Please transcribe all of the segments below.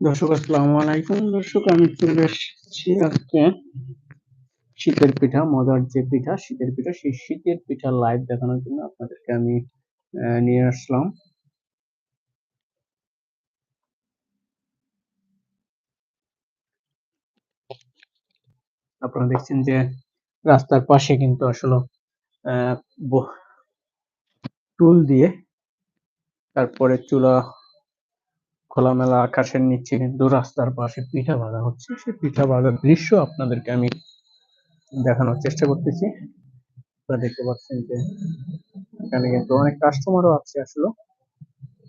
দর্শক, আসসালামু আলাইকুম। দর্শক, আমি চলে এসেছি আজকে শীতের পিঠা, মজার যে পিঠা, শীতের পিঠা, সেই শীতের পিঠা লাইভ দেখানোর জন্য আপনাদেরকে আমি নিয়ে আসলাম। আপনারা দেখছেন যে রাস্তার পাশে কিন্তু আসলে টুল দিয়ে তারপরে চুলা খোলামেলা আকাশের নিচে কিন্তু রাস্তার পাশে পিঠা বাঁধা হচ্ছে। সে পিঠা বাঁধার দৃশ্য আপনাদেরকে আমি দেখানোর চেষ্টা করতেছি। আপনারা দেখতে পাচ্ছেন যে এখানে কিন্তু অনেক কাস্টমারও আছে আসলে।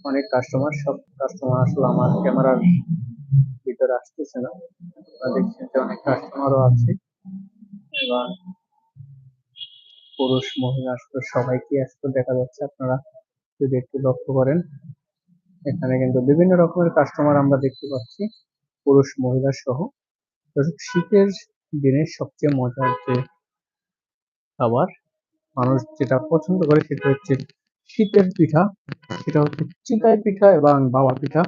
অনেক কাস্টমার সব কাস্টমার আসলে আমার ক্যামেরার ভিতরে আসতেছে না। দেখছেন যে অনেক কাস্টমারও আছে। এবং পুরুষ, মহিলা আসলে সবাইকে আসলে দেখা যাচ্ছে আপনারা যদি একটু লক্ষ্য করেন, এখানে কিন্তু বিভিন্ন রকমের কাস্টমার আমরা দেখতে পাচ্ছি, পুরুষ, মহিলা সহ। শীতের দিনে সবচেয়ে মজার যে খাবার, মানুষ যেটা পছন্দ করে সেটা হচ্ছে শীতের পিঠা, সেটা হচ্ছে চিকাই পিঠা এবং বাবা পিঠা।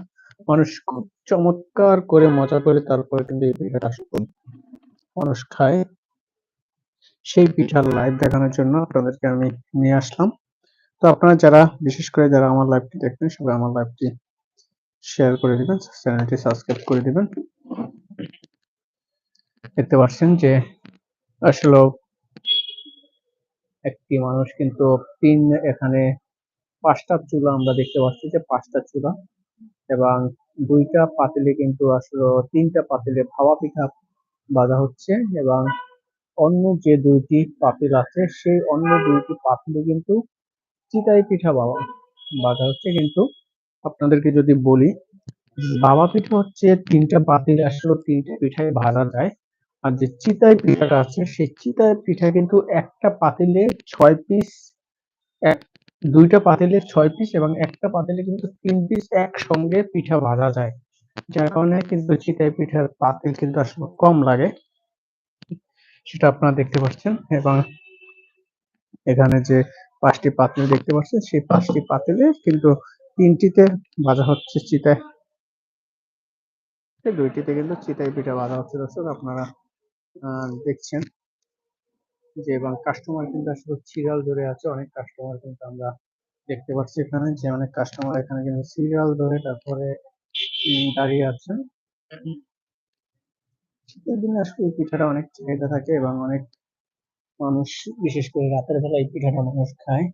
মানুষ খুব চমৎকার করে মজা করে তারপরে কিন্তু এই পিঠাটা মানুষ খায়। সেই পিঠার লাইভ দেখানোর জন্য আপনাদেরকে আমি নিয়ে আসলাম। তো আপনারা যারা, বিশেষ করে যারা আমার লাইভটি দেখবেন সবাই আমার লাইভটি শেয়ার করে দিবেন চ্যানেলটি সাবস্ক্রাইব করে দিবেন। দেখতে পাচ্ছেন যে, আসলে একটি মানুষ কিন্তু তিন এখানে পাঁচটা চুলা আমরা দেখতে পাচ্ছি যে পাঁচটা চুলা এবং দুইটা পাতিলে কিন্তু আসলে তিনটা পাতিলে ভাবা পিঠা বাঁধা হচ্ছে এবং অন্য যে দুইটি পাতিল আছে, সেই অন্য দুইটি পাতিলে কিন্তু চিতাই পিঠা বাবা, বাঁধা হচ্ছে। কিন্তু আপনাদেরকে যদি বলি, বাবা পিঠা হচ্ছে তিনটা পাতিল আসলে তিনটা পিঠাই ভাজা যায়। আর যে চিতাই পিঠাটা আছে, সেই চিতাই পিঠা কিন্তু একটা পাতিলে ছয় পিস, এক, দুইটা পাতিলে ছয় পিস এবং একটা পাতিলে কিন্তু তিন পিস একসঙ্গে পিঠা ভাজা যায়। যার কারণে কিন্তু চিতাই পিঠার পাতিল কিন্তু আসলে কম লাগে। সেটা আপনারা দেখতে পাচ্ছেন এবং এখানে যে পাঁচটি পাতিল দেখতে পাচ্ছেন, সেই পাঁচটি পাতিলে কিন্তু তিনটিতে ভাজা হচ্ছে চিতায়। দুইটিতে কিন্তু চিতায় পিঠা ভাজা হচ্ছে, দর্শক, আপনারা দেখছেন যে এবং কাস্টমার কিন্তু আসলে সিরিয়াল ধরে আছে, অনেক কাস্টমার কিন্তু আমরা দেখতে পাচ্ছি এখানে, যে অনেক কাস্টমার এখানে কিন্তু সিরিয়াল ধরে তারপরে দাঁড়িয়ে আছে শীতের দিনে আসলে পিঠাটা অনেক চাহিদা থাকে এবং অনেক মানুষ, বিশেষ করে রাতের বেলা এই পিঠাটা মানুষ খায়।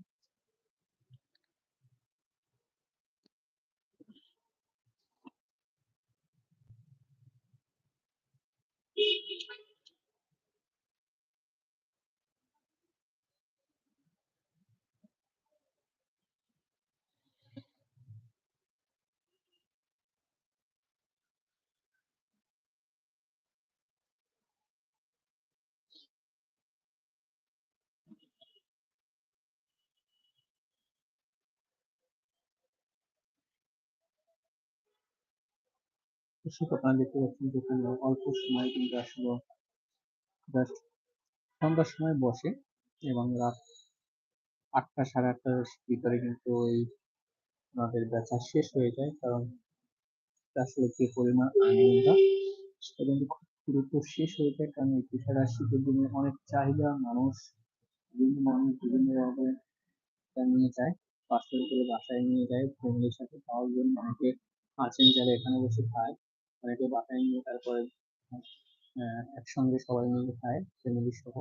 দর্শক আপনারা দেখতে পাচ্ছেন যেখানে অল্প সময় কিন্তু আসলে জাস্ট সন্ধ্যার সময় বসে এবং রাত আটটা সাড়ে আটটার ভিতরে কিন্তু ওই ওনাদের বেচা শেষ হয়ে যায়। কারণ আসলে যে পরিমাণ আনন্দ, সেটা কিন্তু খুব দ্রুত শেষ হয়ে যায়। কারণ এই পিঠাটা শীতের দিনে অনেক চাহিদা, মানুষ বিভিন্ন মানুষ বিভিন্ন ভাবে নিয়ে যায়, পার্সেল করে বাসায় নিয়ে যায়, ফ্যামিলির সাথে খাওয়ার জন্য অনেকে আছেন যারা এখানে বসে খায়। অনেকে বাসায় নিয়ে, তারপরে একসঙ্গে সবাই মিলে খায় ফ্যামিলি সহ।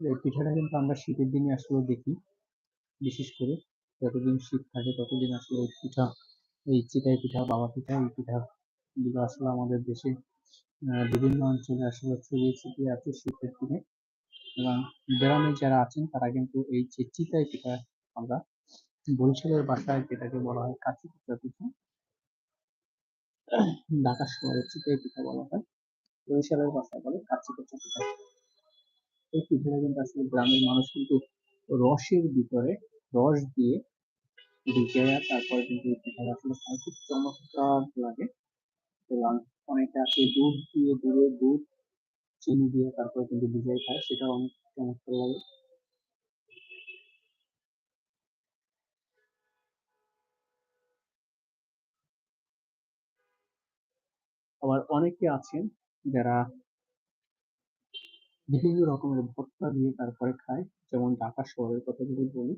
এই পিঠাটা কিন্তু আমরা শীতের দিনে আসলে দেখি, বিশেষ করে যতদিন শীত থাকে ততদিন আসলে এই পিঠা, এই চিতাই পিঠা, বাবা পিঠা, এই পিঠা গুলো আসলে আমাদের দেশে বিভিন্ন অঞ্চলে আসলে ছড়িয়ে ছিটিয়ে আছে শীতের দিনে। এবং গ্রামে যারা আছেন, তারা কিন্তু এই যে চিতাই পিঠা আমরা বরিশালের বাসায় যেটাকে বলা হয় কাঁচি পিঠা পিঠা ঢাকা শহরে চিতাই পিঠা বলা হয়। বরিশালের ভাষায় বলে কাঁচি পিঠা পিঠা। এই পিঠাটা কিন্তু আসলে গ্রামের মানুষ কিন্তু রসের ভিতরে রস দিয়ে ভিজাইয়া তারপরে কিন্তু এই পিঠাটা আসলে খায়। খুব চমৎকার লাগে। এবং অনেকে আছে দুধ দিয়ে গুঁড়ো দুধ চিনি দিয়ে তারপরে কিন্তু ভিজাই খায়, সেটাও অনেক চমৎকার লাগে। আবার অনেকে আছেন যারা বিভিন্ন রকমের ভর্তা দিয়ে তারপরে খায়, যেমন ঢাকা শহরের কথা যদি বলি,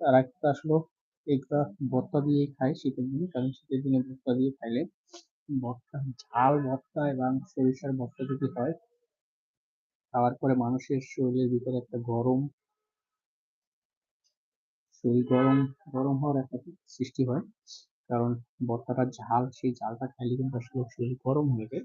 তারা একটা আসলে এগুলা ভর্তা দিয়ে খায় শীতের দিনে, কারণ শীতের দিনে ভর্তা দিয়ে খাইলে ভর্তা, ঝাল ভর্তা এবং সরিষার ভর্তা যদি হয় খাওয়ার পরে মানুষের শরীরের ভিতরে একটা গরম, শরীর গরম গরম হওয়ার একটা সৃষ্টি হয়। কারণ ভর্তাটা ঝাল, সেই ঝালটা খাইলে কিন্তু আসলে শরীর গরম হয়ে যায়।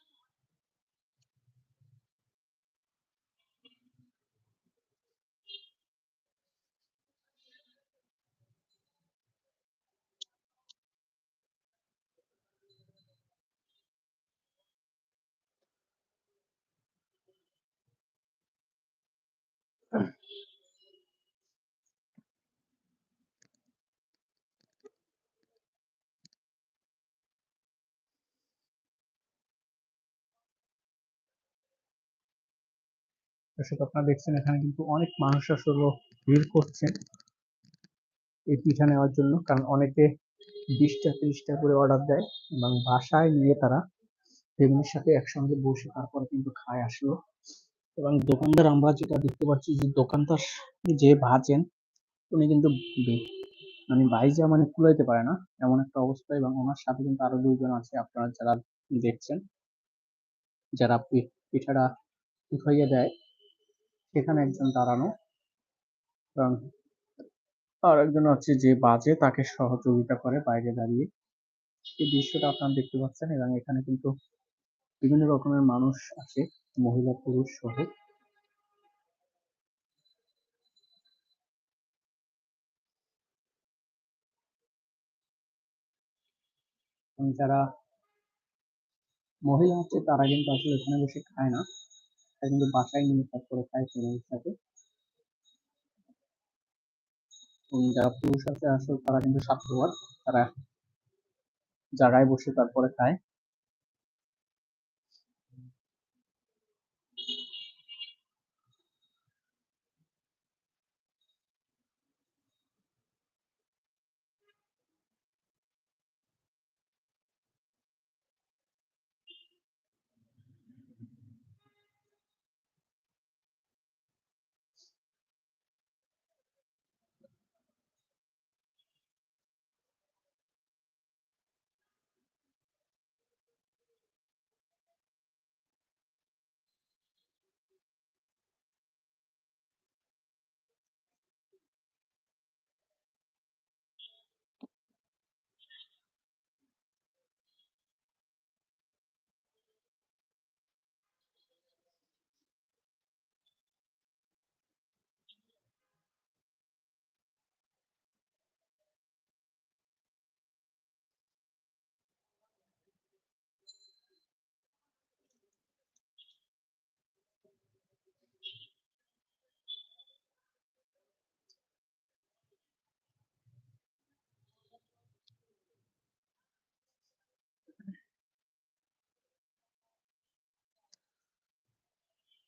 দর্শক আপনারা দেখছেন, এখানে কিন্তু অনেক মানুষ আসলে ভিড় করছেন এই পিঠা নেওয়ার জন্য। কারণ অনেকে বিশটা, ত্রিশটা করে অর্ডার দেয় এবং বাসায় নিয়ে তারা ফ্যামিলির সাথে একসঙ্গে বসে তারপরে কিন্তু খায় আসলো। এবং দোকানদার আমরা যেটা দেখতে পাচ্ছি যে দোকানদার যে ভাজেন, উনি কিন্তু মানে বাইজা মানে কুলাইতে পারে না। এমন একটা অবস্থা এবং ওনার সাথে কিন্তু আরও দুইজন আছে আপনারা যারা দেখছেন, যারা পিঠাটা উঠাইয়ে দেয়। সেখানে একজন দাঁড়ানো। এবং আর একজন আছে যে বাজে, তাকে সহযোগিতা করে বাইরে দাঁড়িয়ে। এই দৃশ্যটা আপনারা দেখতে পাচ্ছেন এবং এখানে কিন্তু বিভিন্ন রকমের মানুষ আছে মহিলা, পুরুষ সহ। যারা মহিলা আছে, তারা কিন্তু আসলে এখানে বসে খায় না। কিন্তু বাসায় নিয়ে কাজ করে খায় ফ্যামিলির সাথে যারা পুরুষ আছে, আসলে তারা কিন্তু স্বার্থপর তারা জায়গায় বসে তারপরে খায়।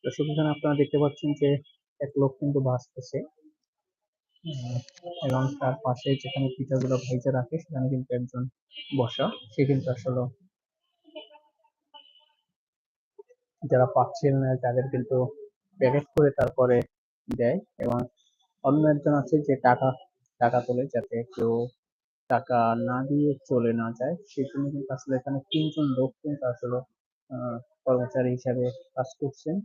দর্শক এখানে আপনারা দেখতে পাচ্ছেন যে এক লোক কিন্তু ভাসতেছে এবং তার পাশে যেখানে পিঠাগুলো ভেজে রাখে, সেখানে কিন্তু একজন বসা, সে কিন্তু আসলে যারা পাচ্ছেন না, তাদের কিন্তু প্যাকেট করে তারপরে দেয় এবং অন্য একজন আছে যে টাকা টাকা তোলে যাতে কেউ টাকা না দিয়ে চলে না যায়, সেই জন্য কিন্তু আসলে এখানে তিনজন লোক কিন্তু আসলে কর্মচারী হিসাবে কাজ করছেন।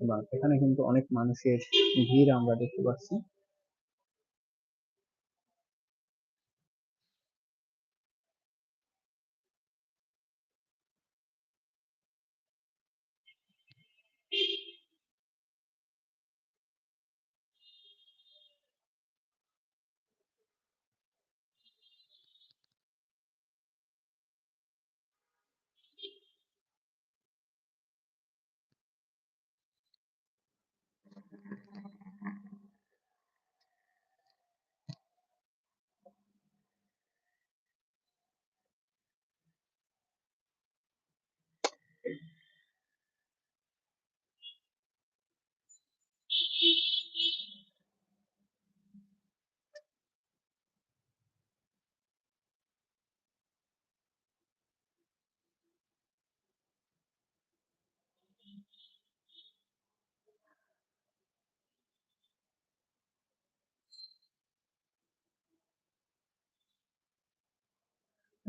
এবং এখানে কিন্তু অনেক মানুষের ভিড় আমরা দেখতে পাচ্ছি।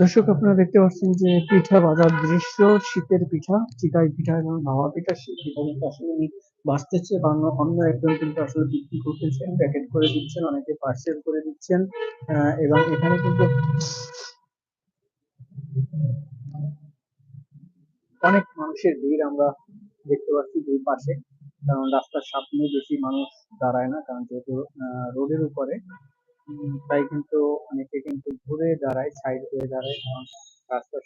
দর্শক, আপনারা দেখতে পাচ্ছেন যে পিঠা বাজার দৃশ্য, শীতের পিঠা, চিতাই পিঠা এবং ভাপা পিঠা, সেই পিঠা কিন্তু আসলে বাঁচতেছে। বা অন্য একজন কিন্তু আসলে বিক্রি করতেছেন, প্যাকেট করে দিচ্ছেন, অনেকে পার্সেল করে দিচ্ছেন এবং এখানে কিন্তু অনেক মানুষের ভিড় আমরা দেখতে পাচ্ছি দুই পাশে। কারণ রাস্তার সামনে বেশি মানুষ দাঁড়ায় না, কারণ যেহেতু রোডের উপরে তাই কিন্তু অনেকে কিন্তু ঘুরে দাঁড়ায় সাইড হয়ে দাঁড়ায়। কারণ রাস্তার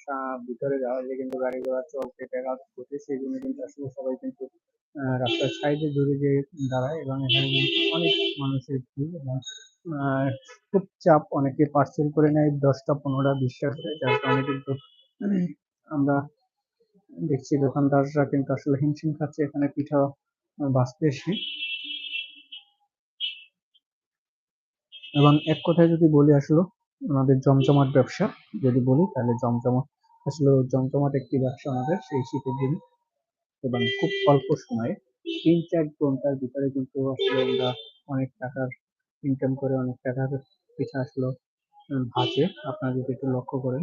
ভিতরে দাঁড়ালে কিন্তু গাড়ি ঘোড়া চলতে ব্যাঘাত ঘটে সেই জন্য কিন্তু আসলে সবাই কিন্তু রাস্তার সাইডে দূরে গিয়ে দাঁড়ায় এবং এখানে অনেক মানুষের ভিড় এবং খুব চাপ অনেকে পার্সেল করে নেয় দশটা, পনেরোটা, বিশটা করে। যার কারণে কিন্তু, আমরা দেখছি দোকানদাররা কিন্তু আসলে হিমশিম খাচ্ছে। এখানে পিঠা বাঁচতে এসে এবং এক কথায় যদি বলি আসলে, আমাদের জমজমাট ব্যবসা, যদি বলি, তাহলে জমজমাট, আসলে জমজমাট একটি ব্যবসা আমাদের সেই শীতের দিন এবং খুব অল্প সময়ে তিন চার ঘণ্টার ভিতরে কিন্তু আসলে আমরা অনেক টাকার ইনকাম করে অনেক টাকার পিছা আসলো ভাজে। আপনারা যদি একটু লক্ষ্য করেন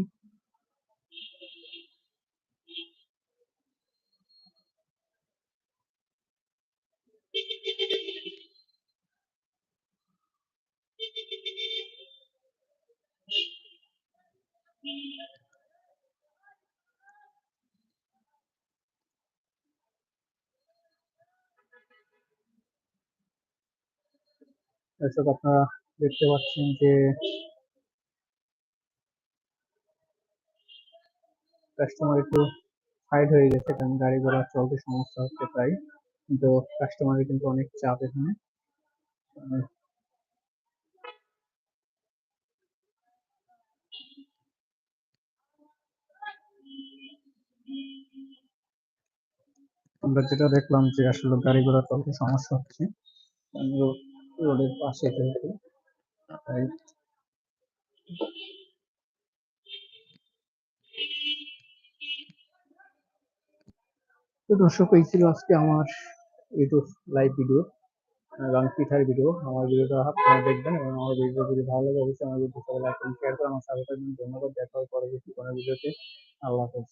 দর্শক, আপনারা দেখতে পাচ্ছেন যে কাস্টমার একটু সাইড হয়ে গেছে, কারণ গাড়ি ঘোড়া চলতে সমস্যা হচ্ছে তাই কিন্তু কাস্টমারের কিন্তু অনেক চাপ এখানে। আমরা যেটা দেখলাম যে আসলে গাড়ি ঘোড়া চলতে সমস্যা হচ্ছে। রোডের পাশে তাই তো দর্শক, এই ছিল আজকে আমার ইউটিউব লাইভ ভিডিও এবং পিঠার ভিডিও আমার ভিডিওটা আপনারা দেখবেন এবং আমার ভিডিও যদি ভালো লাগে, অবশ্যই আমার ভিডিও সবাই লাইক শেয়ার করে আমার সাথে থাকবেন। ধন্যবাদ, দেখা হবে পরবর্তী কোনো ভিডিওতে আল্লাহ হাফেজ।